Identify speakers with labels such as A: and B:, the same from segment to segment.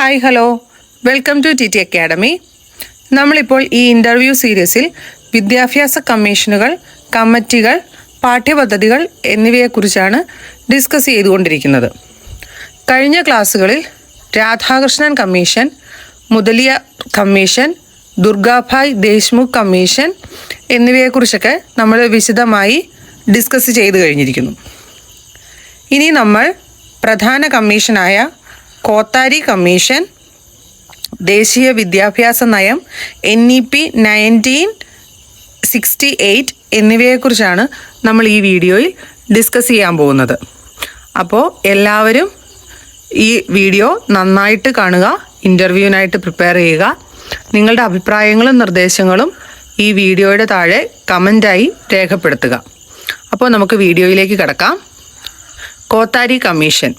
A: Hi hello. Welcome to T T academy. നമ്മളിപ്പോൾ ഈ interview സീരീസിൽ വിദ്യാഭ്യാസ കമ്മീഷനുകൾ കമ്മിറ്റികൾ പാഠ്യപദ്ധതികൾ എന്നിവയെക്കുറിച്ചാണ് ഡിസ്കസ് ചെയ്തുകൊണ്ടിരിക്കുന്നത്. കഴിഞ്ഞ ക്ലാസ്സുകളിൽ Radhakrishnan commission Mudaliar commission Durgabai Deshmukh commission എന്നിവയെക്കുറിച്ചൊക്കെ നമ്മൾ വിശദമായി ഡിസ്കസ് ചെയ്തു കഴിഞ്ഞിരിക്കുന്നു. ഇനി നമ്മൾ പ്രധാന കമ്മീഷനായ കോത്താരി കമ്മീഷൻ ദേശീയ വിദ്യാഭ്യാസ നയം N E P nineteen sixty eight എന്നിവയെക്കുറിച്ചാണ് നമ്മൾ ഈ വീഡിയോയിൽ ഡിസ്കസ് ചെയ്യാൻ പോകുന്നത്. അപ്പോൾ എല്ലാവരും ഈ വീഡിയോ നന്നായിട്ട് കാണുക ഇന്റർവ്യൂവിനായിട്ട് പ്രിപ്പയർ ചെയ്യുക. നിങ്ങളുടെ അഭിപ്രായങ്ങളും നിർദ്ദേശങ്ങളും ഈ വീഡിയോയുടെ താഴെ കമന്റായി രേഖപ്പെടുത്തുക. അപ്പോൾ നമുക്ക് വീഡിയോയിലേക്ക് കടക്കാം. Kothari commission.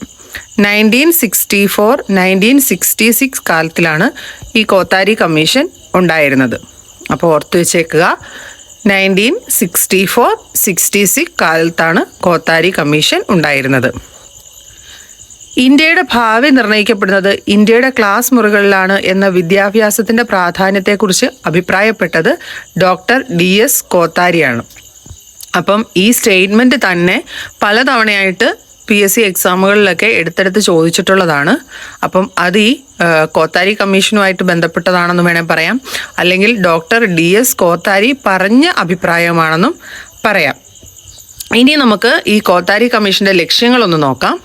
A: Nineteen sixty four nineteen sixty six കാലത്തിലാണ് ഈ കോത്താരി കമ്മീഷൻ ഉണ്ടായിരുന്നത്. അപ്പോൾ ഓർത്തു വെച്ചേക്കുക nineteen sixty four sixty six കാലത്താണ് കോത്താരി കമ്മീഷൻ ഉണ്ടായിരുന്നത്. ഇന്ത്യയുടെ ഭാവി നിർണയിക്കപ്പെടുന്നത് ഇന്ത്യയുടെ ക്ലാസ് മുറികളിലാണ് എന്ന വിദ്യാഭ്യാസത്തിന്റെ പ്രാധാന്യത്തെക്കുറിച്ച് അഭിപ്രായപ്പെട്ടത് ഡോക്ടർ ഡി എസ് കോത്താരിയാണ് അപ്പം ഈ സ്റ്റേറ്റ്മെന്റ് തന്നെ പലതവണയായിട്ട് പി എസ് സി എക്സാമുകളിലൊക്കെ എടുത്തെടുത്ത് ചോദിച്ചിട്ടുള്ളതാണ്. അപ്പം അത് ഈ കോത്താരി കമ്മീഷനുമായിട്ട് ബന്ധപ്പെട്ടതാണെന്ന് വേണേൽ പറയാം. അല്ലെങ്കിൽ ഡോക്ടർ ഡി എസ് കോത്താരി പറഞ്ഞ അഭിപ്രായമാണെന്നും പറയാം. ഇനി നമുക്ക് ഈ കോത്താരി കമ്മീഷന്റെ ലക്ഷ്യങ്ങളൊന്ന് നോക്കാം.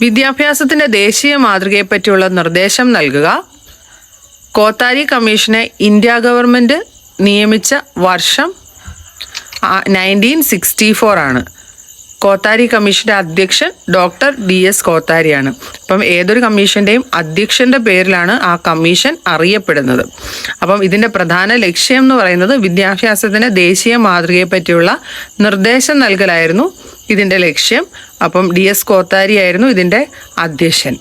A: വിദ്യാഭ്യാസത്തിന്റെ ദേശീയ മാതൃകയെപ്പറ്റിയുള്ള നിർദ്ദേശം നൽകുക. കോത്താരി കമ്മീഷനെ ഇന്ത്യ ഗവൺമെന്റ് നിയമിച്ച വർഷം നയന്റീൻ സിക്സ്റ്റി ഫോർ ആണ്. കോത്താരി കമ്മീഷന്റെ അധ്യക്ഷൻ ഡോക്ടർ ഡി എസ് കോത്താരിയാണ് അപ്പം ഏതൊരു കമ്മീഷന്റെയും അധ്യക്ഷന്റെ പേരിലാണ് ആ കമ്മീഷൻ അറിയപ്പെടുന്നത്. അപ്പം ഇതിന്റെ പ്രധാന ലക്ഷ്യം എന്ന് പറയുന്നത് വിദ്യാഭ്യാസത്തിന് ദേശീയ മാതൃകയെ പറ്റിയുള്ള നിർദ്ദേശം നൽകലായിരുന്നു ഇതിന്റെ ലക്ഷ്യം. അപ്പം ഡി എസ് കോത്താരി ആയിരുന്നു ഇതിന്റെ അധ്യക്ഷൻ.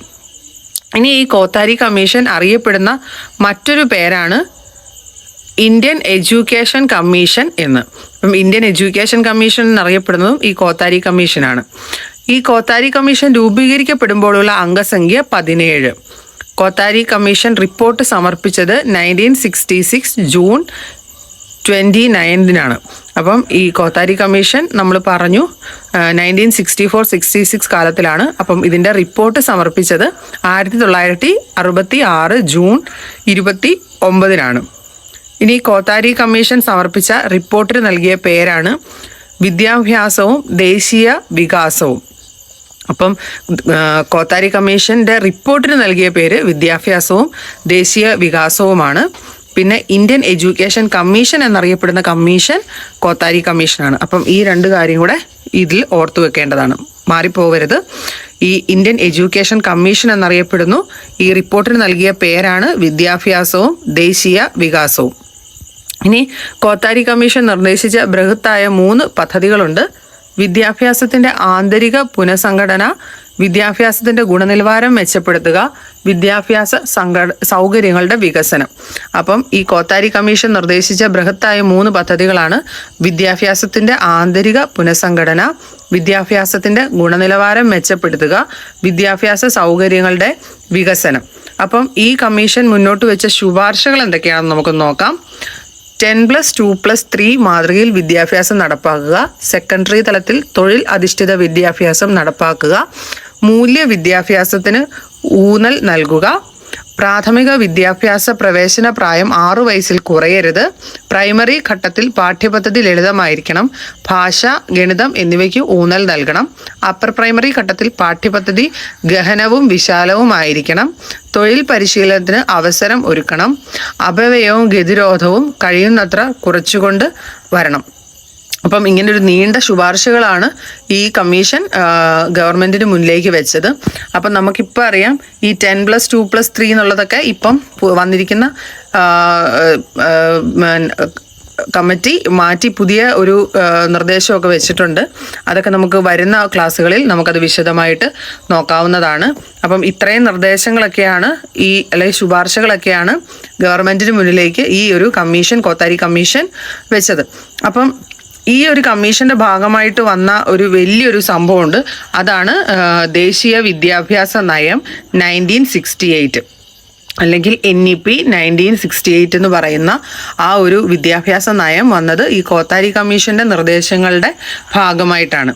A: ഇനി ഈ കോത്താരി കമ്മീഷൻ അറിയപ്പെടുന്ന മറ്റൊരു പേരാണ് ഇന്ത്യൻ എഡ്യൂക്കേഷൻ കമ്മീഷൻ എന്ന്. അപ്പം ഇന്ത്യൻ എഡ്യൂക്കേഷൻ കമ്മീഷൻ എന്നറിയപ്പെടുന്നതും ഈ കോത്താരി കമ്മീഷനാണ്. ഈ കോത്താരി കമ്മീഷൻ രൂപീകരിക്കപ്പെടുമ്പോഴുള്ള അംഗസംഖ്യ പതിനേഴ്. കോത്താരി കമ്മീഷൻ റിപ്പോർട്ട് സമർപ്പിച്ചത് nineteen sixty six June twenty നയൻതിനാണ് അപ്പം ഈ കോത്താരി കമ്മീഷൻ നമ്മൾ പറഞ്ഞു nineteen sixty four sixty six കാലത്തിലാണ്. അപ്പം ഇതിന്റെ റിപ്പോർട്ട് സമർപ്പിച്ചത് ആയിരത്തി തൊള്ളായിരത്തി അറുപത്തി ആറ് ജൂൺ ഇരുപത്തി ഒമ്പതിനാണ്. ഇനി കോത്താരി കമ്മീഷൻ സമർപ്പിച്ച റിപ്പോർട്ടിന് നൽകിയ പേരാണ് വിദ്യാഭ്യാസവും ദേശീയ വികാസവും. അപ്പം കോത്താരി കമ്മീഷന്റെ റിപ്പോർട്ടിന് നൽകിയ പേര് വിദ്യാഭ്യാസവും ദേശീയ വികാസവുമാണ്. പിന്നെ ഇന്ത്യൻ എഡ്യൂക്കേഷൻ കമ്മീഷൻ എന്നറിയപ്പെടുന്ന കമ്മീഷൻ കോത്താരി കമ്മീഷനാണ്. അപ്പം ഈ രണ്ട് കാര്യം കൂടെ ഇതിൽ ഓർത്തു വെക്കേണ്ടതാണ്. മാറിപ്പോവരുത്. ഈ ഇന്ത്യൻ എഡ്യൂക്കേഷൻ കമ്മീഷൻ എന്നറിയപ്പെടുന്നു. ഈ റിപ്പോർട്ടിന് നൽകിയ പേരാണ് വിദ്യാഭ്യാസവും ദേശീയ വികാസവും. ഇനി കോത്താരി കമ്മീഷൻ നിർദ്ദേശിച്ച ബൃഹത്തായ മൂന്ന് പദ്ധതികളുണ്ട്. വിദ്യാഭ്യാസത്തിന്റെ ആന്തരിക പുനഃസംഘടന വിദ്യാഭ്യാസത്തിന്റെ ഗുണനിലവാരം മെച്ചപ്പെടുത്തുക വിദ്യാഭ്യാസ സംഘ സൗകര്യങ്ങളുടെ വികസനം. അപ്പം ഈ കോത്താരി കമ്മീഷൻ നിർദ്ദേശിച്ച ബൃഹത്തായ മൂന്ന് പദ്ധതികളാണ് വിദ്യാഭ്യാസത്തിന്റെ ആന്തരിക പുനഃസംഘടന വിദ്യാഭ്യാസത്തിന്റെ ഗുണനിലവാരം മെച്ചപ്പെടുത്തുക വിദ്യാഭ്യാസ സൗകര്യങ്ങളുടെ വികസനം. അപ്പം ഈ കമ്മീഷൻ മുന്നോട്ട് വെച്ച ശുപാർശകൾ എന്തൊക്കെയാണെന്ന് നമുക്ക് നോക്കാം. Ten plus two plus three മാതൃകയിൽ വിദ്യാഭ്യാസം നടപ്പാക്കുക. സെക്കൻഡറി തലത്തിൽ തൊഴിൽ അധിഷ്ഠിത വിദ്യാഭ്യാസം നടപ്പാക്കുക. മൂല്യ വിദ്യാഭ്യാസത്തിന് ഊന്നൽ നൽകുക. പ്രാഥമിക വിദ്യാഭ്യാസ പ്രവേശന പ്രായം ആറു വയസ്സിൽ കുറയരുത്. പ്രൈമറി ഘട്ടത്തിൽ പാഠ്യപദ്ധതി ലളിതമായിരിക്കണം. ഭാഷ ഗണിതം എന്നിവയ്ക്ക് ഊന്നൽ നൽകണം. അപ്പർ പ്രൈമറി ഘട്ടത്തിൽ പാഠ്യപദ്ധതി ഗഹനവും വിശാലവുമായിരിക്കണം. തൊഴിൽ പരിശീലനത്തിന് അവസരം ഒരുക്കണം. അപവയവും ഗതിരോധവും കഴിയുന്നത്ര കുറച്ചുകൊണ്ട് വരണം. അപ്പം ഇങ്ങനെ ഒരു നീണ്ട ശുപാർശകളാണ് ഈ കമ്മീഷൻ ഗവൺമെന്റിന് മുന്നിലേക്ക് വെച്ചത്. അപ്പം നമുക്കിപ്പോൾ അറിയാം ഈ ten plus two plus three എന്നുള്ളതൊക്കെ ഇപ്പം വന്നിരിക്കുന്ന കമ്മിറ്റി മാറ്റി പുതിയ ഒരു നിർദ്ദേശമൊക്കെ വെച്ചിട്ടുണ്ട്. അതൊക്കെ നമുക്ക് വരുന്ന ക്ലാസ്സുകളിൽ നമുക്കത് വിശദമായിട്ട് നോക്കാവുന്നതാണ്. അപ്പം ഇത്രയും നിർദ്ദേശങ്ങളൊക്കെയാണ് ഈ അല്ലെങ്കിൽ ശുപാർശകളൊക്കെയാണ് ഗവൺമെന്റിന് മുന്നിലേക്ക് ഈ ഒരു കമ്മീഷൻ കോത്താരി കമ്മീഷൻ വെച്ചത്. അപ്പം ഈ ഒരു കമ്മീഷന്റെ ഭാഗമായിട്ട് വന്ന ഒരു വലിയൊരു സംഭവമുണ്ട്. അതാണ് ദേശീയ വിദ്യാഭ്യാസ നയം നയന്റീൻ സിക്സ്റ്റി എയ്റ്റ്. അല്ലെങ്കിൽ N E P nineteen sixty eight എന്ന് പറയുന്ന ആ ഒരു വിദ്യാഭ്യാസ നയം വന്നത് ഈ കോത്താരി കമ്മീഷന്റെ നിർദ്ദേശങ്ങളുടെ ഭാഗമായിട്ടാണ്.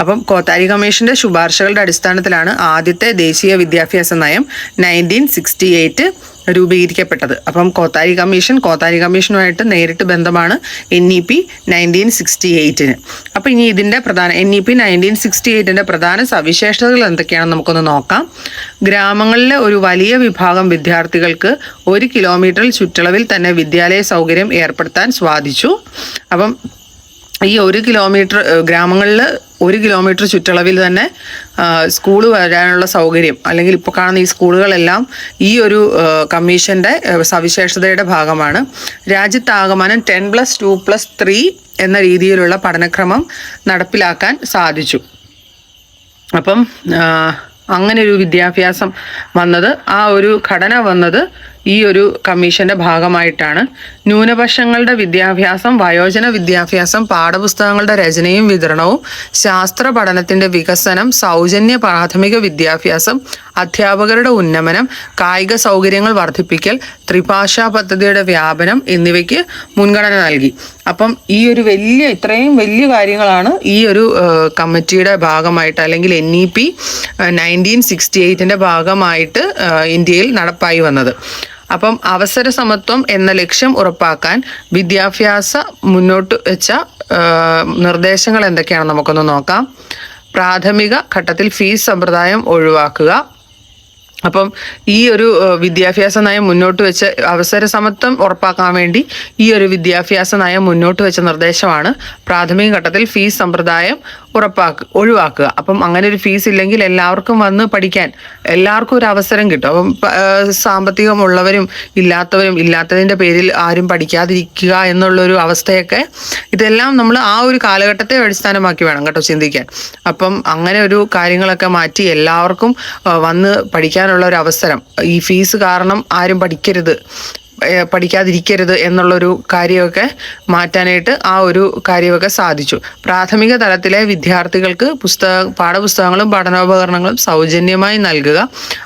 A: അപ്പം കോത്താരി കമ്മീഷന്റെ ശുപാർശകളുടെ അടിസ്ഥാനത്തിലാണ് ആദ്യത്തെ ദേശീയ വിദ്യാഭ്യാസ നയം നയന്റീൻ സിക്സ്റ്റി എയ്റ്റ് രൂപീകരിക്കപ്പെട്ടത്. അപ്പം കോത്താരി കമ്മീഷൻ കോത്താരി കമ്മീഷനുമായിട്ട് നേരിട്ട് ബന്ധമാണ് N E P nineteen sixty എയ്റ്റിന് അപ്പം ഇനി ഇതിന്റെ പ്രധാന N E P nineteen sixty എയ്റ്റിന്റെ പ്രധാന സവിശേഷതകൾ എന്തൊക്കെയാണെന്ന് നമുക്കൊന്ന് നോക്കാം. ഗ്രാമങ്ങളിലെ ഒരു വലിയ വിഭാഗം വിദ്യാർത്ഥികൾക്ക് ഒരു കിലോമീറ്ററിൽ ചുറ്റളവിൽ തന്നെ വിദ്യാലയ സൗകര്യം ഏർപ്പെടുത്താൻ സ്വാധിച്ചു. അപ്പം ഈ ഒരു കിലോമീറ്റർ ഗ്രാമങ്ങളിൽ ഒരു കിലോമീറ്റർ ചുറ്റളവിൽ തന്നെ സ്കൂൾ വരാനുള്ള സൗകര്യം അല്ലെങ്കിൽ ഇപ്പോൾ കാണുന്ന ഈ സ്കൂളുകളെല്ലാം ഈ ഒരു കമ്മീഷന്റെ സവിശേഷതയുടെ ഭാഗമാണ്. രാജ്യത്താകമാനം ten plus two plus three എന്ന രീതിയിലുള്ള പഠനക്രമം നടപ്പിലാക്കാൻ സാധിച്ചു. അപ്പം അങ്ങനെ ഒരു വിദ്യാഭ്യാസം വന്നത് ആ ഒരു ഘടന വന്നത് ഈ ഒരു കമ്മീഷന്റെ ഭാഗമായിട്ടാണ് ന്യൂനപക്ഷങ്ങളുടെ വിദ്യാഭ്യാസം വയോജന വിദ്യാഭ്യാസം പാഠപുസ്തകങ്ങളുടെ രചനയും വിതരണവും ശാസ്ത്ര പഠനത്തിന്റെ വികസനം സൗജന്യ പ്രാഥമിക വിദ്യാഭ്യാസം അധ്യാപകരുടെ ഉന്നമനം കായിക സൗകര്യങ്ങൾ വർദ്ധിപ്പിക്കൽ ത്രിഭാഷാ പദ്ധതിയുടെ വ്യാപനം എന്നിവയ്ക്ക് മുൻഗണന നൽകി. അപ്പം ഈ ഒരു വലിയ ഇത്രയും വലിയ കാര്യങ്ങളാണ് ഈ ഒരു കമ്മിറ്റിയുടെ ഭാഗമായിട്ട് അല്ലെങ്കിൽ N E P nineteen sixty എയ്റ്റിന്റെ ഭാഗമായിട്ട് ഇന്ത്യയിൽ നടപ്പായി വന്നത്. അപ്പം അവസര സമത്വം എന്ന ലക്ഷ്യം ഉറപ്പാക്കാൻ വിദ്യാഭ്യാസ മുന്നോട്ട് വെച്ച നിർദ്ദേശങ്ങൾ എന്തൊക്കെയാണ് നമുക്കൊന്ന് നോക്കാം. പ്രാഥമിക ഘട്ടത്തിൽ ഫീസ് സമ്പ്രദായം ഒഴിവാക്കുക. അപ്പം ഈ ഒരു വിദ്യാഭ്യാസ നയം മുന്നോട്ട് വെച്ച് അവസര സമത്വം ഉറപ്പാക്കാൻ വേണ്ടി ഈ ഒരു വിദ്യാഭ്യാസ നയം മുന്നോട്ട് വെച്ച നിർദ്ദേശമാണ് പ്രാഥമിക ഘട്ടത്തിൽ ഫീസ് സമ്പ്രദായം ഉറപ്പാക്കുക ഒഴിവാക്കുക. അപ്പം അങ്ങനെ ഒരു ഫീസ് ഇല്ലെങ്കിൽ എല്ലാവർക്കും വന്ന് പഠിക്കാൻ എല്ലാവർക്കും ഒരു അവസരം കിട്ടും. അപ്പം സാമ്പത്തികമുള്ളവരും ഇല്ലാത്തവരും ഇല്ലാത്തതിന്റെ പേരിൽ ആരും പഠിക്കാതിരിക്കുക എന്നുള്ളൊരു അവസ്ഥയൊക്കെ ഇതെല്ലാം നമ്മൾ ആ ഒരു കാലഘട്ടത്തെ അടിസ്ഥാനമാക്കി വേണം കേട്ടോ ചിന്തിക്കാൻ. അപ്പം അങ്ങനെ ഒരു കാര്യങ്ങളൊക്കെ മാറ്റി എല്ലാവർക്കും വന്ന് വന്ന് പഠിക്കാനുള്ള ഒരു അവസരം. ഈ ഫീസ് കാരണം ആരും പഠിക്കരുത് പഠിക്കാതിരിക്കരുത് എന്നുള്ളൊരു കാര്യമൊക്കെ മാറ്റാനായിട്ട് ആ ഒരു കാര്യമൊക്കെ സാധിച്ചു. പ്രാഥമിക തലത്തിലെ വിദ്യാർത്ഥികൾക്ക് പുസ്തക പാഠപുസ്തകങ്ങളും പഠനോപകരണങ്ങളും സൗജന്യമായി നൽകുക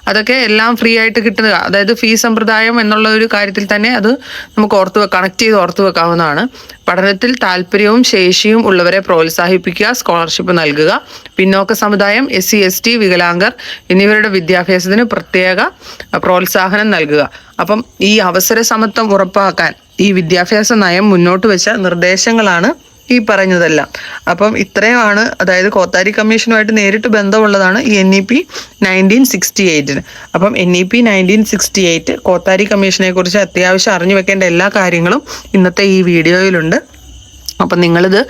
A: അതൊക്കെ എല്ലാം ഫ്രീ ആയിട്ട് കിട്ടുക അതായത് ഫീ സമ്പ്രദായം എന്നുള്ള ഒരു കാര്യത്തിൽ തന്നെ അത് നമുക്ക് ഓർത്ത് കണക്ട് ചെയ്ത് ഓർത്ത് വെക്കാവുന്നതാണ്. പഠനത്തിൽ താല്പര്യവും ശേഷിയും ഉള്ളവരെ പ്രോത്സാഹിപ്പിക്കുക സ്കോളർഷിപ്പ് നൽകുക. പിന്നോക്ക സമുദായം എസ് സി എസ് ടി വികലാംഗർ എന്നിവരുടെ വിദ്യാഭ്യാസത്തിന് പ്രത്യേക പ്രോത്സാഹനം നൽകുക. അപ്പം ഈ അവസര സമത്വം ഉറപ്പാക്കാൻ ഈ വിദ്യാഭ്യാസ നയം മുന്നോട്ട് വെച്ച നിർദ്ദേശങ്ങളാണ് ഈ പറഞ്ഞതെല്ലാം. അപ്പം ഇത്രയുമാണ് അതായത് കോത്താരി കമ്മീഷനുമായിട്ട് നേരിട്ട് ബന്ധമുള്ളതാണ് ഈ N E P nineteen sixty എയ്റ്റിന് അപ്പം N E P nineteen sixty eight Kothari കമ്മീഷനെ കുറിച്ച് അത്യാവശ്യം അറിഞ്ഞു വെക്കേണ്ട എല്ലാ കാര്യങ്ങളും ഇന്നത്തെ ഈ വീഡിയോയിലുണ്ട്. അപ്പം നിങ്ങളിത്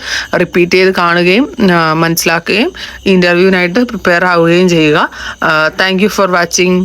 A: റിപ്പീറ്റ് ചെയ്ത് കാണുകയും മനസ്സിലാക്കുകയും ഇന്റർവ്യൂവിനായിട്ട് പ്രിപ്പയർ ആവുകയും ചെയ്യുക. Thank you for watching